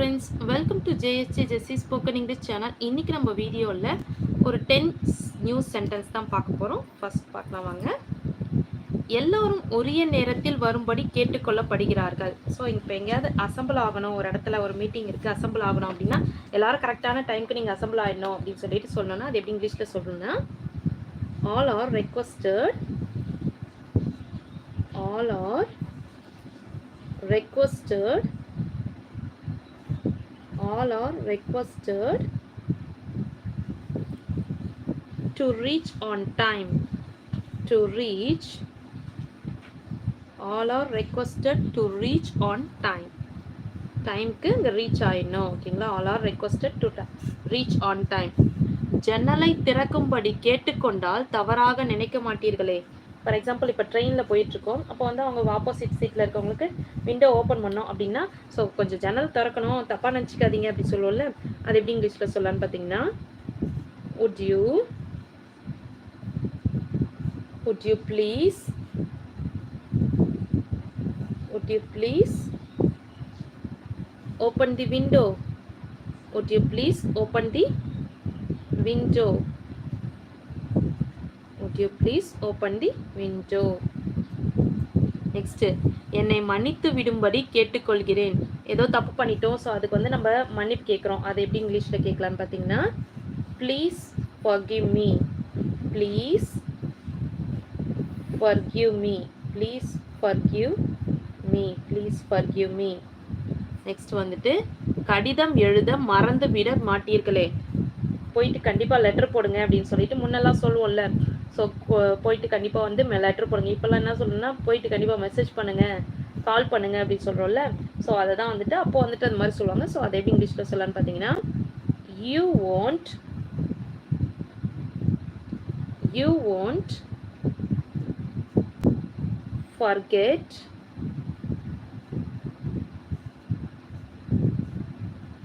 Friends welcome to J S G Jessy spoken English channel இன்றைக்கி நம்ம வீடியோவில் ஒரு டென் நியூஸ் சென்டென்ஸ் தான் பார்க்க போகிறோம் ஃபர்ஸ்ட் பார்க்கலாம் வாங்க. எல்லோரும் உரிய நேரத்தில் வரும்படி கேட்டுக்கொள்ளப்படுகிறார்கள். ஸோ இப்போ எங்கேயாவது அசம்பிள் ஆகணும் ஒரு இடத்துல ஒரு மீட்டிங் இருக்குது அசம்பிள் ஆகணும் அப்படின்னா எல்லாரும் கரெக்டான டைமுக்கு நீங்கள் அசம்பிள் ஆகிடணும் அப்படின்னு சொல்லிட்டு சொல்லணும்னா அது எப்படி இங்கிலீஷில் சொல்லணும்னா all are requested all are requested all are requested to reach on time. To reach all are requested to reach on time. டைம்க்கு இங்கே ரீச் ஆயிடணும் ஓகேங்களா all are requested to reach on time ஜன்னலை திறக்கும்படி கேட்டுக்கொண்டால் தவறாக நினைக்க மாட்டீர்களே. ஃபார் எக்ஸாம்பிள் இப்போ ட்ரெயினில் போயிட்டுருக்கோம். அப்போ வந்து அவங்க ஆப்போசிட் சீட்டில் இருக்கவங்களுக்கு விண்டோ ஓப்பன் பண்ணோம் அப்படின்னா ஸோ கொஞ்சம் ஜன்னல் திறக்கணும். தப்பாக நினச்சிக்காதீங்க அப்படி சொல்லுவோம்ல. அது எப்படி இங்கிலீஷில் சொல்லலான்னு பார்த்தீங்கன்னா would you would you please would you please open the window would you please open the window you. Please open the window. Next என்னை மன்னித்து விடும்படி கேட்டுக்கொள்கிறேன். ஏதோ தப்பு பண்ணிட்டோம் ஸோ அதுக்கு வந்து நம்ம மன்னிப்பு கேட்குறோம். அதை எப்படி இங்கிலீஷில் கேட்கலான்னு பார்த்தீங்கன்னா please forgive me please forgive me please forgive me please forgive me next வந்துட்டு கடிதம் எழுத மறந்து விட மாட்டீர்களே. போயிட்டு கண்டிப்பாக லெட்டர் போடுங்க அப்படின்னு சொல்லிட்டு முன்னெல்லாம் சொல்லுவோம்ல. ஸோ போயிட்டு கண்டிப்பாக வந்து லெட்டர் போடுங்க. இப்போல்லாம் என்ன சொல்லணும்னா போயிட்டு கண்டிப்பாக மெசேஜ் பண்ணுங்க. கால் பண்ணுங்க அப்படின்னு சொல்கிறோம்ல ஸோ அதை தான் வந்துட்டு அப்போ வந்துட்டு அந்த மாதிரி சொல்லுவாங்க. ஸோ அதை எப்படி இங்கிலீஷில் சொல்லலான்னு பார்த்தீங்கன்னா you want you want forget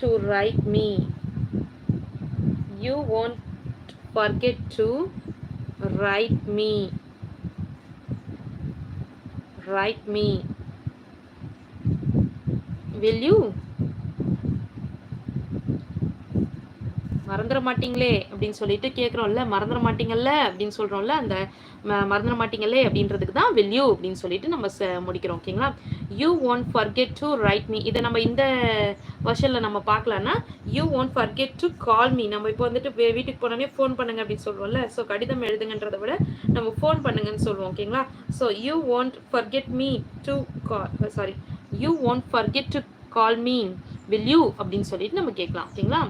to write me. You won't forget to write me. Write me. Will you மறந்துட மாட்டீங்களே அப்படின்னு சொல்லிட்டு கேட்குறோம்ல மறந்துட மாட்டீங்கல்ல அப்படின்னு சொல்கிறோம்ல அந்த ம- மறந்துட மாட்டீங்களே அப்படின்றதுக்கு தான் will அப்படின்னு சொல்லிட்டு நம்ம ச- முடிக்கிறோம் ஓகேங்களா? You won't forget to write me இதை நம்ம இந்த வருஷனில் நம்ம பார்க்கலான்னா you won't forget to call me நம்ம இப்போ வந்துட்டு வீட்டுக்கு போனோடனே ஃபோன் பண்ணுங்க அப்படின்னு சொல்லுவோம்ல ஸோ கடிதம் எழுதுங்கன்றதை விட நம்ம ஃபோன் பண்ணுங்கன்னு சொல்லுவோம் ஓகேங்களா? So you won't forget me to call sorry you won't forget to call me will you அப்படின்னு சொல்லிட்டு நம்ம கேட்கலாம் ஓகேங்களா?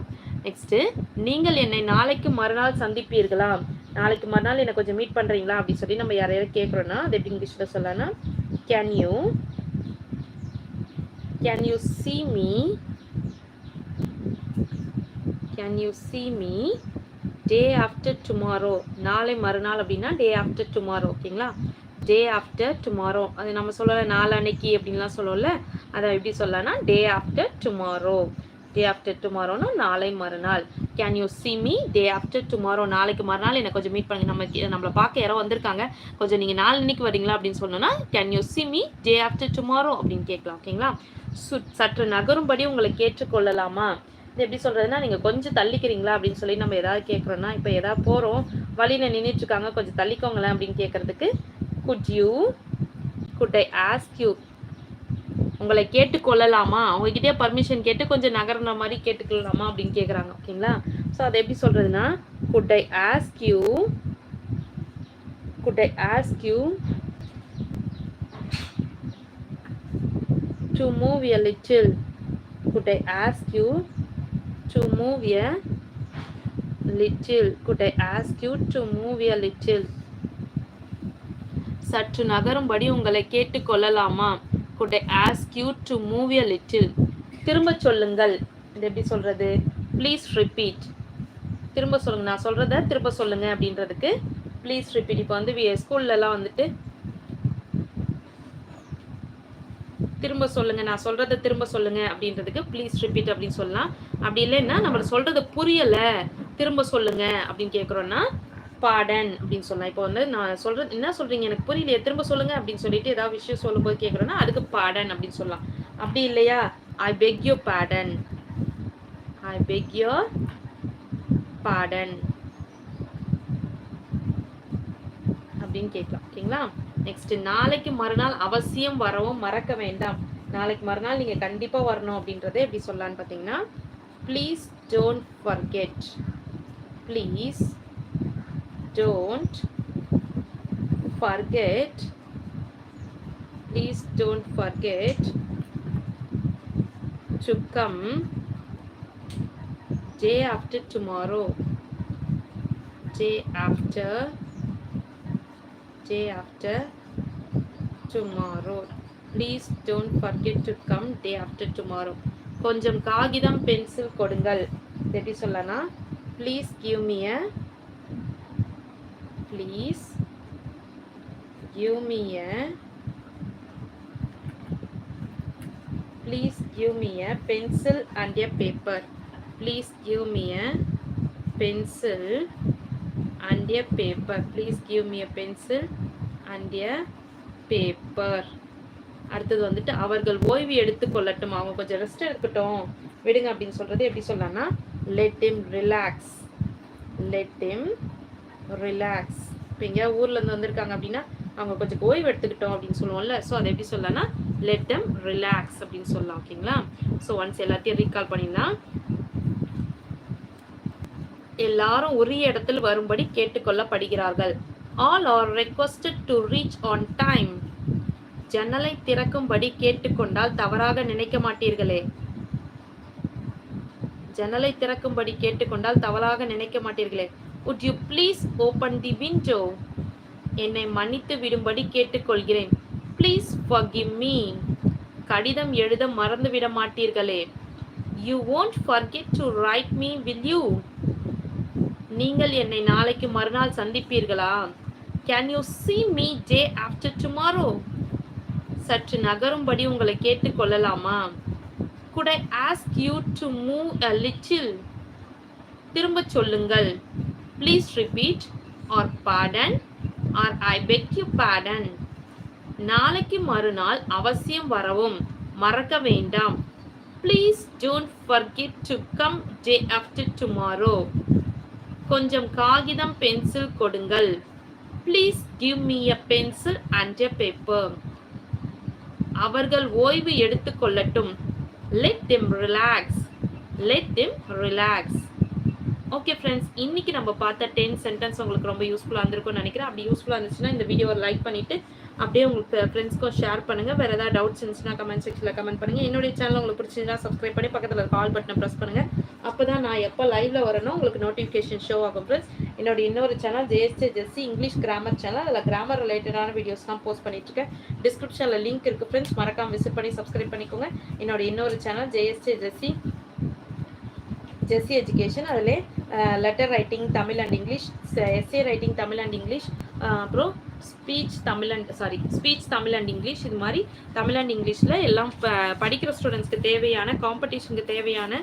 நெக்ஸ்ட்டு நீங்கள் என்னை நாளைக்கு மறுநாள் சந்திப்பீர்களா? நாளைக்கு மறுநாள் என்னை கொஞ்சம் மீட் பண்ணுறீங்களா அப்படின்னு சொல்லி நம்ம யாரையாவது கேட்குறோன்னா அது எப்படி இங்கிலீஷில் சொல்லலாம்னா can you can you see me can you see me day after tomorrow நாளை மறுநாள் அப்படின்னா டே ஆஃப்டர் டுமாரோ ஓகேங்களா டே ஆஃப்டர் டுமாரோ அது நம்ம சொல்லலை நாளன்னைக்கு அப்படின்லாம் சொல்லல. அதை எப்படி சொல்லலாம்னா day after tomorrow day after டுமாரோனா நாளை மறுநாள். Can you see me day after tomorrow நாளைக்கு மறுநாள் என்னை கொஞ்சம் மீட் பண்ணுங்க. நம்ம நம்மளை பார்க்க யாரோ வந்திருக்காங்க. கொஞ்சம் நீங்கள் நாளன்னைக்கு வரீங்களா அப்படின்னு சொன்னோன்னா can you see me day after tomorrow அப்படின்னு கேட்கலாம் ஓகேங்களா சு சற்று நகரும்படி உங்களை கேட்டுக்கொள்ளலாமா? இது எப்படி சொல்கிறதுனா நீங்கள் கொஞ்சம் தள்ளிக்கிறீங்களா அப்படின்னு சொல்லி நம்ம எதாவது கேட்குறோன்னா இப்போ எதாவது போகிறோம் வழியில் நின்றுட்டுருக்காங்க கொஞ்சம் தள்ளிக்கோங்களேன் அப்படின்னு கேட்குறதுக்கு could you could I ask you உங்களை கேட்டுக்கொள்ளலாமா? அவங்ககிட்டயே பர்மிஷன் கேட்டு கொஞ்சம் நகர்ன மாதிரி கேட்டுக்கொள்ளலாமா அப்படின்னு கேட்குறாங்க ஓகேங்களா? ஸோ அதை எப்படி சொல்கிறதுனா could I ask you could I ask you to move a little could I ask you to move a little could I ask you to move a little சற்று நகரும்படி உங்களை கேட்டுக்கொள்ளலாமா? Could I ask you to move a little திரும்ப சொல்லுங்கள். இது எப்படி சொல்கிறது please repeat திரும்ப சொல்லுங்கள் நான் சொல்கிறத திரும்ப சொல்லுங்கள் அப்படின்றதுக்கு ப்ளீஸ் ரிப்பீட் இப்போ வந்து ஸ்கூல்லலாம் வந்துட்டு திரும்ப சொல்லுங்க. நான் சொல்றத திரும்ப சொல்லுங்க அப்படின்றதுக்கு ப்ளீஸ் ரிப்பீட் அப்படின்னு சொல்லலாம். அப்படி இல்லைன்னா நம்மள சொல்றது புரியல. திரும்ப சொல்லுங்க அப்படின்னு கேட்குறோன்னா பாடன் அப்படின்னு சொல்லலாம் இப்போ வந்து நான் சொல்றது என்ன சொல்றீங்க? எனக்கு புரியலையே. திரும்ப சொல்லுங்க அப்படின்னு சொல்லிட்டு ஏதாவது விஷயம் சொல்லும்போது கேட்குறோன்னா அதுக்கு பாடன் அப்படின்னு சொல்லலாம். அப்படி இல்லையா? I beg you pardon I beg your pardon அப்படின்னு கேட்கலாம். ஓகேங்களா? நெக்ஸ்ட் நாளைக்கு மறுநாள் அவசியம் வரவும் மறக்க வேண்டாம். நாளைக்கு மறுநாள் நீங்க கண்டிப்பா வரணும் அப்படின்றத எப்படி சொல்லலான்னு பார்த்தீங்கன்னா please don't forget please don't forget please don't forget to come day after tomorrow day after day after tomorrow please don't forget to come day after tomorrow கொஞ்சம் காகிதம் பென்சில் கொடுங்கள் எப்படி சொல்லனா please give me a please give me a please give me a pencil and a paper please give me a pencil and a paper. Please give me a pencil and a paper. அடுத்தது வந்துட்டு அவர்கள் ஓய்வு எடுத்து கொள்ளட்டும். அவங்க கொஞ்சம் rest எடுக்கட்டும். விடுங்க அப்படின்னு சொல்றது எப்படி சொல்லலாம்னா let him relax let him relax இப்போ எங்கேயா ஊர்லேருந்து வந்திருக்காங்க அப்படின்னா அவங்க கொஞ்சம் ஓய்வு எடுத்துக்கிட்டோம் அப்படின்னு சொல்லுவோம்ல. ஸோ அதை எப்படி சொல்லலாம்னா லெட் them ரிலாக்ஸ் அப்படின்னு சொல்லலாம் ஓகேங்களா ஸோ ஒன்ஸ் எல்லாத்தையும் ரீகால் பண்ணிடலாம். எல்லாரும் ஒரு இடத்தில் வரும்படி கேட்டுக்கொள்ளப்படுகிறார்கள். All are requested to reach on time ஜன்னலை திறக்கும்படி கேட்டுக்கொண்டால் தவறாக நினைக்க மாட்டீர்களே. ஜன்னலை திறக்கும்படி கேட்டுக்கொண்டால் தவறாக நினைக்க மாட்டீர்களே. Would you please open the window என்னை மன்னித்து விடும்படி கேட்டுக்கொள்கிறேன். ப்ளீஸ் ஃபர்கிவ் மீ கடிதம் எழுத மறந்துவிட மாட்டீர்களே. You won't forget to write me will you நீங்கள் என்னை நாளைக்கு மறுநாள் சந்திப்பீர்களா? Can you see me day after tomorrow சற்று நகரும்படி உங்களை கேட்டுக்கொள்ளலாமா? Could I ask you to move a little திரும்ப சொல்லுங்கள். Please repeat or pardon or I beg you pardon நாளைக்கு மறுநாள் அவசியம் வரவும் மறக்க வேண்டாம். Please don't forget to come day after tomorrow கொஞ்சம் காகிதம் பென்சில் கொடுங்கள். Please give me a pencil and a paper அவர்கள் ஓய்வு எடுத்துக்கொள்ளட்டும் let them relax let them relax okay friends இன்னைக்கு நம்ம பார்த்த டென் சென்டென்ஸ் உங்களுக்கு ரொம்ப யூஸ்ஃபுல்லாக இருந்திருக்கும்னு நினைக்கிறேன். அப்படி யூஸ்ஃபுல்லாக இருந்துச்சுன்னா இந்த வீடியோவை லைக் பண்ணிட்டு அப்படியே உங்களுக்கு ஃப்ரெண்ட்ஸ்க்கும் ஷேர் பண்ணுங்கள் வேறு ஏதாவது டவுட்ஸ் இருந்துச்சுன்னா கமெண்ட் செக்ஷனில் கமெண்ட் பண்ணுங்க. என்னுடைய சேனல் உங்களுக்கு பிடிச்சிருந்தா சப்ஸ்கிரைப் பண்ணி பக்கத்தில் இருக்க ஆல் பட்டனை ப்ரெஸ் அப்போ தான் நான் எப்போ லைவ்ல வரணும் உங்களுக்கு நோட்டிஃபிகேஷன் ஷோ ஆகும் ஃப்ரெண்ட்ஸ் என்னோட இன்னொரு channel JST Jessie English grammar channel அதில் கிராமர் ரிலேட்டடான வீடியோஸ்லாம் போஸ்ட் பண்ணிட்டு இருக்கேன். டிஸ்கிரிப்ஷனில் லிங்க் இருக்குது ஃப்ரெண்ட்ஸ் மறக்காம விசிட் பண்ணி சப்ஸ்கிரைப் பண்ணிக்கோங்க. என்னோட இன்னொரு channel JST Jessie Jessie education அதில் letter writing Tamil and English essay writing Tamil and English அப்புறம் speech Tamil and sorry speech Tamil and English இது மாதிரி தமிழ் அண்ட் இங்கிலீஷில் எல்லாம் படிக்கிற ஸ்டூடெண்ட்ஸ்க்கு தேவையான காம்படிஷனுக்கு தேவையான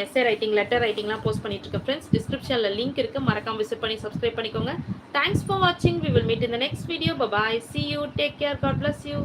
எஸ்ஏ ரைட்டிங் லெட்டர் ரைட்டிங்லாம் போஸ்ட் பண்ணிட்டு இருக்கேன் ஃப்ரெண்ட்ஸ் டிஸ்கிரிப்ஷனில் லிங்க் இருக்குது மறக்காம விசிட் பண்ணி சப்ஸ்கிரைப் பண்ணிக்கோங்க. தேங்க்ஸ் ஃபார் வாட்சிங் வி வில் மீட் இந்த next video bye bye see you take care God bless you